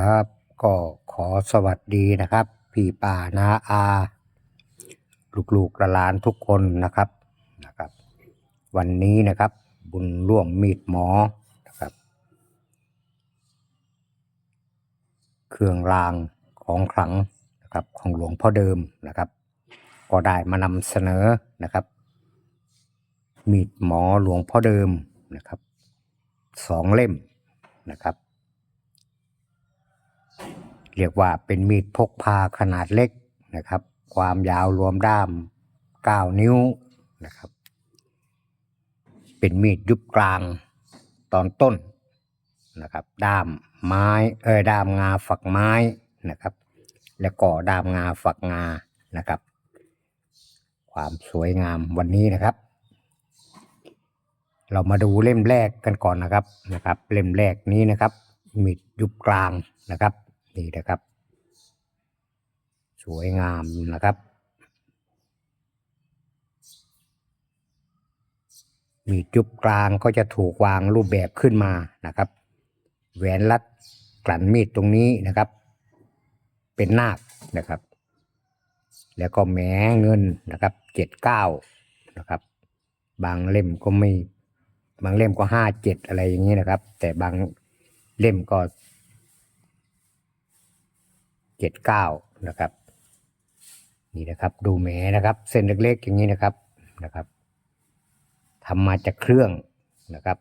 ครับ ก็ขอสวัสดีนะครับ พี่ป่านาอา ลูกๆหลานทุกคนนะครับนะครับ วันนี้นะครับ บุญร่วมมีดหมอนะครับ เครื่องรางของขลังนะครับ ของหลวงพ่อเดิมนะครับ ก็ได้มานำเสนอนะครับ มีดหมอหลวงพ่อเดิมนะครับสองเล่มนะครับ เรียกว่าเป็นมีดพกพาขนาดเล็กนะครับ ความยาวรวมด้าม 9 นิ้วนะครับ เป็นมีดยุบกลางตอนต้นนะครับ ด้ามไม้เออด้ามงาฝักไม้นะครับ แล้วก็ด้ามงาฝักงานะครับ ความสวยงามวันนี้นะครับ เรามาดูเล่มแรกกันก่อนนะครับนะครับ เล่มแรกนี้นะครับมีดยุบกลางนะครับ นี่นะครับ สวยงามนะครับ มีดยุบกลางก็จะถูกวางรูปแบบขึ้นมานะครับ แหวนรัดกลั่นมีดตรงนี้นะครับ เป็นนาคนะครับ แล้วก็แหมเงินนะครับเจ็ดเก้านะครับ บางเล่มก็ไม่บางเล่มก็ห้าเจ็ดอะไรอย่างนี้นะครับ แต่บางเล่มก็ เจ็ดเก้านะครับ นี่นะครับ ดูแหมนะครับ เส้นเล็กๆอย่างนี้นะครับนะครับทำมาจากเครื่องนะครับ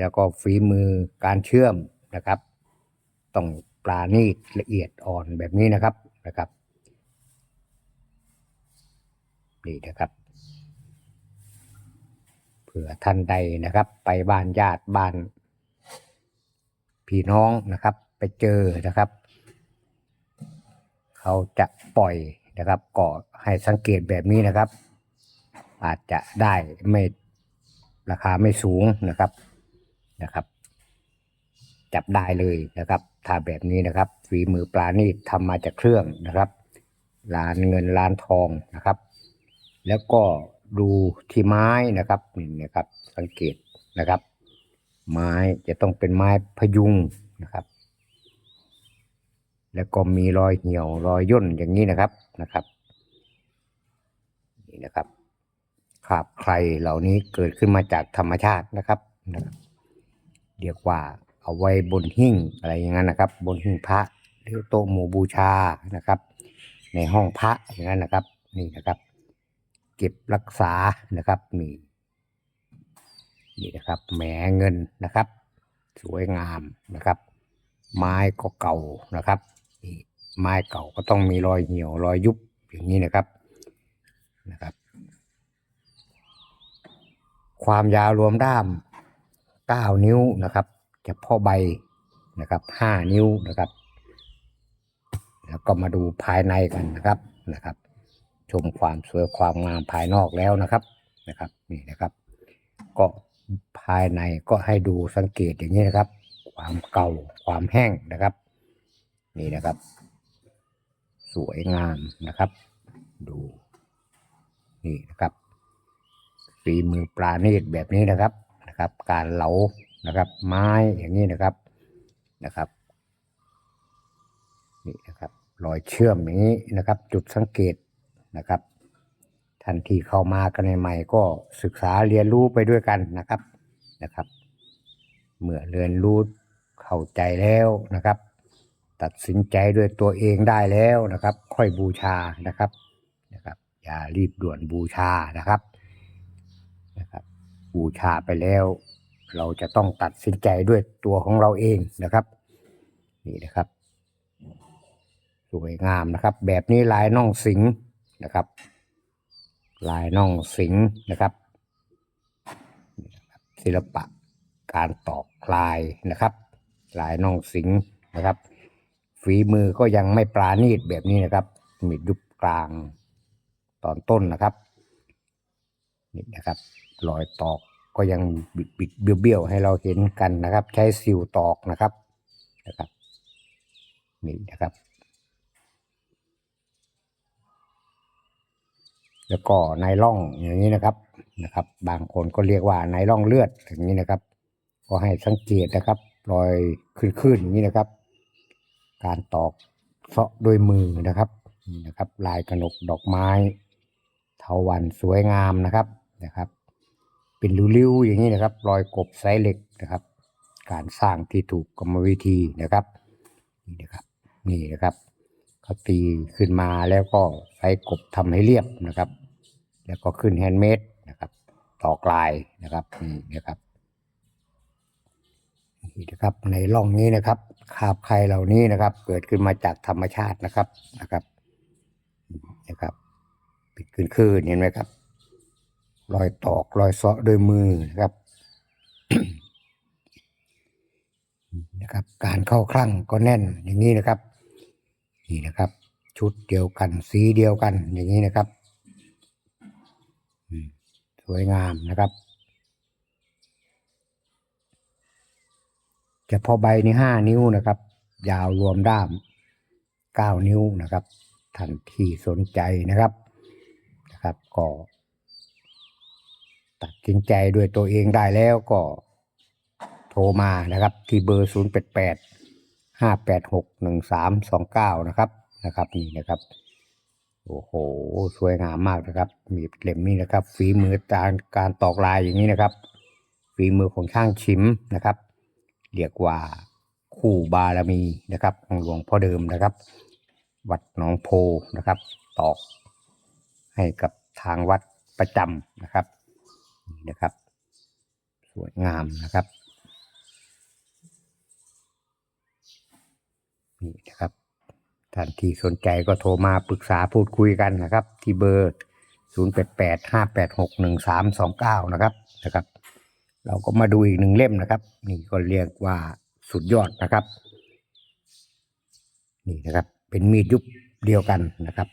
แล้วก็ฝีมือการเชื่อมนะครับต้องปราณีตละเอียดอ่อนแบบนี้นะครับนะครับนี่นะครับเผื่อท่านใดนะครับ ไปบ้านญาติบ้านพี่น้องนะครับ ไปเจอนะครับ เขาจะปล่อยนะครับ ก็ให้สังเกตแบบนี้นะครับ อาจจะได้ไม่ราคาไม่สูงนะครับนะครับ จับได้เลยนะครับถ้าแบบนี้นะครับฝีมือปลานี่ทำมาจากเครื่องนะครับล้านเงินล้านทองนะครับ แล้วก็ดูที่ไม้นะครับนี่นะครับ สังเกตนะครับ ไม้จะต้องเป็นไม้พยุงนะครับ แล้วก็มีรอยเหี่ยวรอยย่นอย่างนี้นะครับนะครับนี่นะครับขาบใครเหล่านี้เกิดขึ้นมาจากธรรมชาตินะครับนะครับเรียกว่าเอาไว้บนหิ้งอะไรอย่างนั้นนะครับ บนหิ้งพระหรือโต๊ะหมู่บูชานะครับ ในห้องพระอย่างนั้นนะครับ นี่นะครับ เก็บรักษานะครับนี่นี่นะครับแหมเงินนะครับ สวยงามนะครับ ไม้ก็เก่านะครับ ไม้เก่าก็ต้องมีรอยเหี่ยวรอยยุบอย่างนี้นะครับนะครับ ความยาวรวมด้าม 9 นิ้วนะครับเฉพาะใบนะครับ 5 นิ้วนะครับ แล้วก็มาดูภายในกันนะครับนะครับ ชมความสวยความงามภายนอกแล้วนะครับนะครับนี่นะครับ ก็ภายในก็ให้ดูสังเกตอย่างนี้นะครับ ความเก่าความแห้งนะครับ นี่นะครับ สวยงามนะครับ ดูนี่นะครับฝีมือปลาเนตรแบบนี้นะครับนะครับ การเหลานะครับ ไม้อย่างนี้นะครับนะครับนี่นะครับรอยเชื่อมอย่างนี้นะครับ จุดสังเกตนะครับท่านที่เข้ามากันใหม่ก็ศึกษาเรียนรู้ไปด้วยกันนะครับนะครับ เมื่อเรียนรู้เข้าใจแล้วนะครับ ตัดสินใจด้วยตัวเองได้แล้วนะครับ ค่อยบูชานะครับนะครับ อย่ารีบด่วนบูชานะครับนะครับ บูชาไปแล้ว เราจะต้องตัดสินใจด้วยตัวของเราเองนะครับ นี่นะครับสวยงามนะครับ แบบนี้ลายน่องสิงนะครับ ลายน่องสิงนะครับ ศิลปะการตอกลายนะครับ ลายน่องสิงนะครับ ฝีมือก็ยังไม่ปราณีตแบบนี้นะครับ มียุบกลางตอนต้นนะครับ นี่นะครับ รอยตอกก็ยังบิดบิดเบี้ยวๆให้เราเห็นกันนะครับ ใช้ซิวตอกนะครับนะครับ นี่นะครับ แล้วก็ไนล่องอย่างนี้นะครับนะครับ บางคนก็เรียกว่าไนล่องเลือดอย่างนี้นะครับ ก็ให้สังเกตนะครับ รอยขึ้นๆอย่างนี้นะครับ การตอกเสาะด้วยมือนะครับนี่นะครับ ลายกระหนกดอกไม้ เทาวันสวยงามนะครับนะครับ เป็นริ้วๆอย่างนี้นะครับ รอยกบไซส์เหล็กนะครับ การสร้างที่ถูกกรรมวิธีนะครับนี่นะครับนี่นะครับเขาตีขึ้นมาแล้วก็ใช้กบทำให้เรียบนะครับ แล้วก็ขึ้นแฮนด์เมดนะครับ ต่อกลายนะครับนี่นะครับ นี่นะครับ ในร่องนี้นะครับคราบไข่เหล่านี้นะครับ เกิดขึ้นมาจากธรรมชาตินะครับนะครับนะครับปิดขึ้นคืนเห็นไหมครับรอยตอกรอยเซาะด้วยมือนะครับนะครับ การเข้าคลั่งก็แน่นอย่างนี้นะครับ นี่นะครับ ชุดเดียวกัน สีเดียวกันอย่างนี้นะครับสวยงามนะครับ เฉพาะใบนี่ห้านิ้วนะครับ ยาวรวมด้ามเก้านิ้วนะครับท่านที่สนใจนะครับนะครับ ก็ ตัดสินใจด้วยตัวเองได้แล้วก็โทรมานะครับ ที่เบอร์0 8 8 5 8 6 1 3 2 9นะครับนะครับนี่นะครับโอ้โห สวยงามมากนะครับ มีเล่มนี้นะครับ ฝีมือการการตอกลายอย่างนี้นะครับ ฝีมือของช่างชิมนะครับ เรียกว่าคู่บารมีนะครับของหลวงพ่อเดิมนะครับ วัดหนองโพนะครับ ตอกให้กับทางวัดประจำนะครับนี่นะครับ สวยงามนะครับนี่นะครับท่านที่สนใจก็โทรมาปรึกษาพูดคุยกันนะครับ ที่เบอร์ 0 8 8 5 8 6 1 3 2 9 นะครับนะครับ เราก็มาดูอีกหนึ่งเล่มนะครับ นี่ก็เรียกว่าสุดยอดนะครับ นี่นะครับ เป็นมีดยุบเดียวกันนะครับ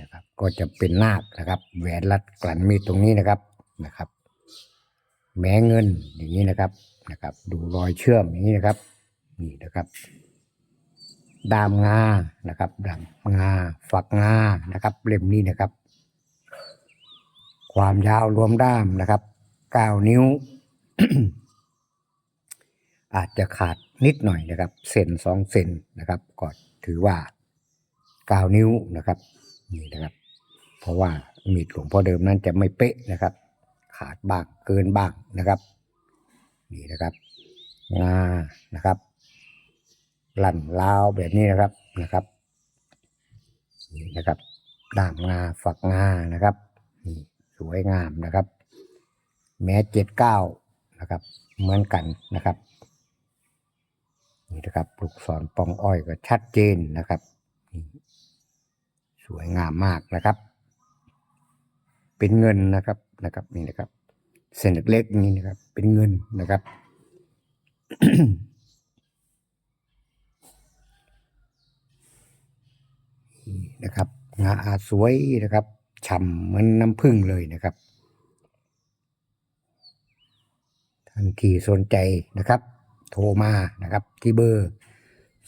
นะครับ ก็จะเป็นนาคนะครับ แหวนรัดกลั่นมีดตรงนี้นะครับนะครับแม้เงินอย่างนี้นะครับนะครับ ดูรอยเชื่อมอย่างนี้นะครับ นี่นะครับ ดามงานะครับดามงาฝักงานะครับเล่มนี้นะครับ ความยาวรวมด้ามนะครับเก้านิ้ว อาจจะขาดนิดหน่อยนะครับเซนสองเซนนะครับก็ถือว่าก้านิ้วนะครับนี่นะครับ เพราะว่ามีดหลวงพ่อเดิมนั้นจะไม่เป๊ะนะครับ ขาดบ้างเกินบ้างนะครับนี่นะครับงานะครับลั่นลาวแบบนี้นะครับนะครับนี่นะครับด่างงาฝักงานะครับนี่สวยงามนะครับ แม้เจ็ดเก้า นะครับ เหมือนกันนะครับนี่นะครับลูกศรปองอ้อยก็ชัดเจนนะครับ สวยงามมากนะครับ เป็นเงินนะครับนะครับนี่นะครับ เส้นเล็กๆนี่นะครับ เป็นเงินนะครับนี่นะครับงาสวยนะครับฉ่ำเหมือนน้ำผึ้งเลยนะครับ ท่านที่สนใจนะครับ โทรมานะครับที่เบอร์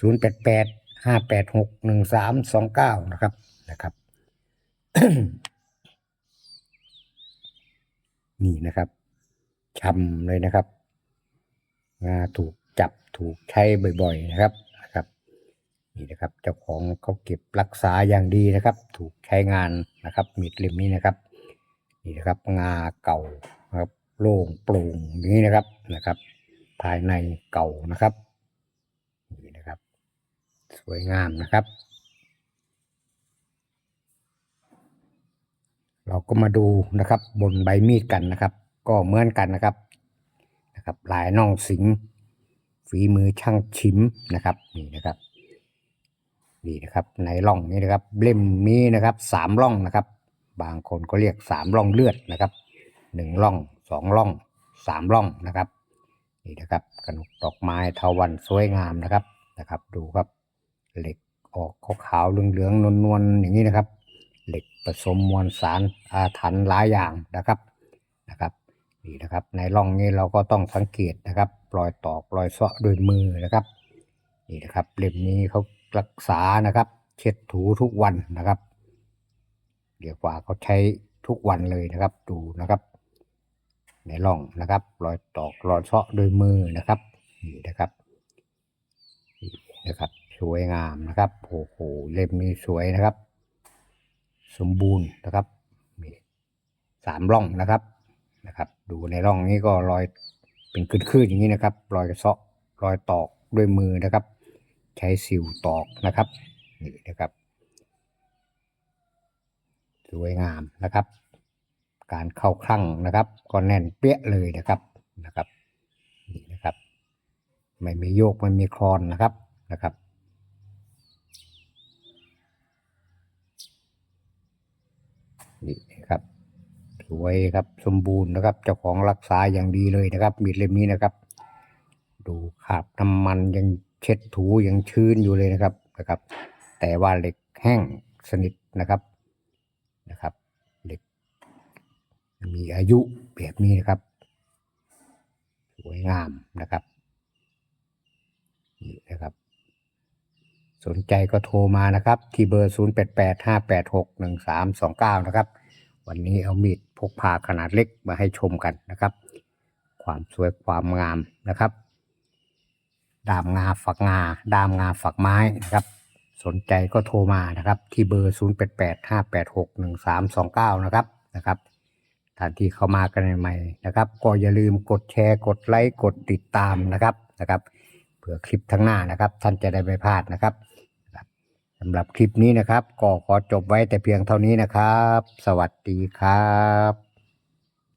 0 8 8 5 8 6 1 3 2 9 นะครับนะครับ นี่นะครับชำเลยนะครับงาถูกจับถูกใช้บ่อยๆนะครับนะครับนี่นะครับ เจ้าของเขาเก็บรักษาอย่างดีนะครับ ถูกใช้งานนะครับมีดเล่มนี้นะครับ นี่นะครับงาเก่า โล่งโปร่งอย่างนี้นะครับนะครับ ภายในเก่านะครับนี่นะครับ สวยงามนะครับ เราก็มาดูนะครับ บนใบมีดกันนะครับ ก็เหมือนกันนะครับนะครับลายน่องสิงฝีมือช่างชิมนะครับนี่นะครับนี่นะครับในร่องนี้นะครับเล่มนี้นะครับสามร่องนะครับ บางคนก็เรียกสามร่องเลือดนะครับหนึ่งร่อง องร่องสามร่องนะครับนี่นะครับกระหนกดอกไม้เทาวันสวยงามนะครับนะครับ ดูครับเหล็กออกขาวๆเหลืองๆนวลๆอย่างนี้นะครับ เหล็กผสมมวลสารอาถรรพ์หลายอย่างนะครับนะครับนี่นะครับในร่องนี้เราก็ต้องสังเกตนะครับรอยตอกรอยเซาะด้วยมือนะครับนี่นะครับเล่มนี้เขารักษานะครับ เช็ดถูทุกวันนะครับเรียวกว่าเขาใช้ทุกวันเลยนะครับ ดูนะครับ ในร่องนะครับ รอยตอกรอยเซาะด้วยมือนะครับนี่นะครับนี่นะครับ สวยงามนะครับโอ้โหเล่มนี้สวยนะครับ สมบูรณ์นะครับมีสามร่องนะครับนะครับ ดูในร่องนี้ก็รอยเป็นคลื่นๆอย่างนี้นะครับ รอยเซาะรอยตอกด้วยมือนะครับ ใช้สิวตอกนะครับนี่นะครับ สวยงามนะครับ การเข้าคลั่งนะครับ ก็แน่นเปี้ยเลยนะครับนะครับนี่นะครับ ไม่มีโยกไม่มีคลอนนะครับนะครับ นี่นะครับสวยครับสมบูรณ์นะครับเจ้าของรักษาอย่างดีเลยนะครับ มีดเล่มนี้นะครับ ดูขาบน้ำมันยังเช็ดถูยังชื้นอยู่เลยนะครับนะครับ แต่ว่าเหล็กแห้งสนิทนะครับนะครับ เหล็ก มีอายุแบบนี้นะครับ สวยงามนะครับนี่นะครับ สนใจก็โทรมานะครับ ที่เบอร์ 0 8 8 5 8 6 1 3 2 9 นะครับ วันนี้เอามีดพกพาขนาดเล็กมาให้ชมกันนะครับ ความสวยความงามนะครับ ดามงาฝักงา ดามงาฝักไม้นะครับสนใจก็โทรมานะครับ ที่เบอร์ 0 8 8 5 8 6 1 3 2 9 นะครับนะครับ ท่านที่เข้ามากันใหม่นะครับ ก็อย่าลืมกดแชร์กดไลค์กดติดตามนะครับนะครับเผื่อคลิปทั้งหน้านะครับ ท่านจะได้ไม่พลาดนะครับสำหรับคลิปนี้นะครับ ก็ขอจบไว้แต่เพียงเท่านี้นะครับ สวัสดีครับ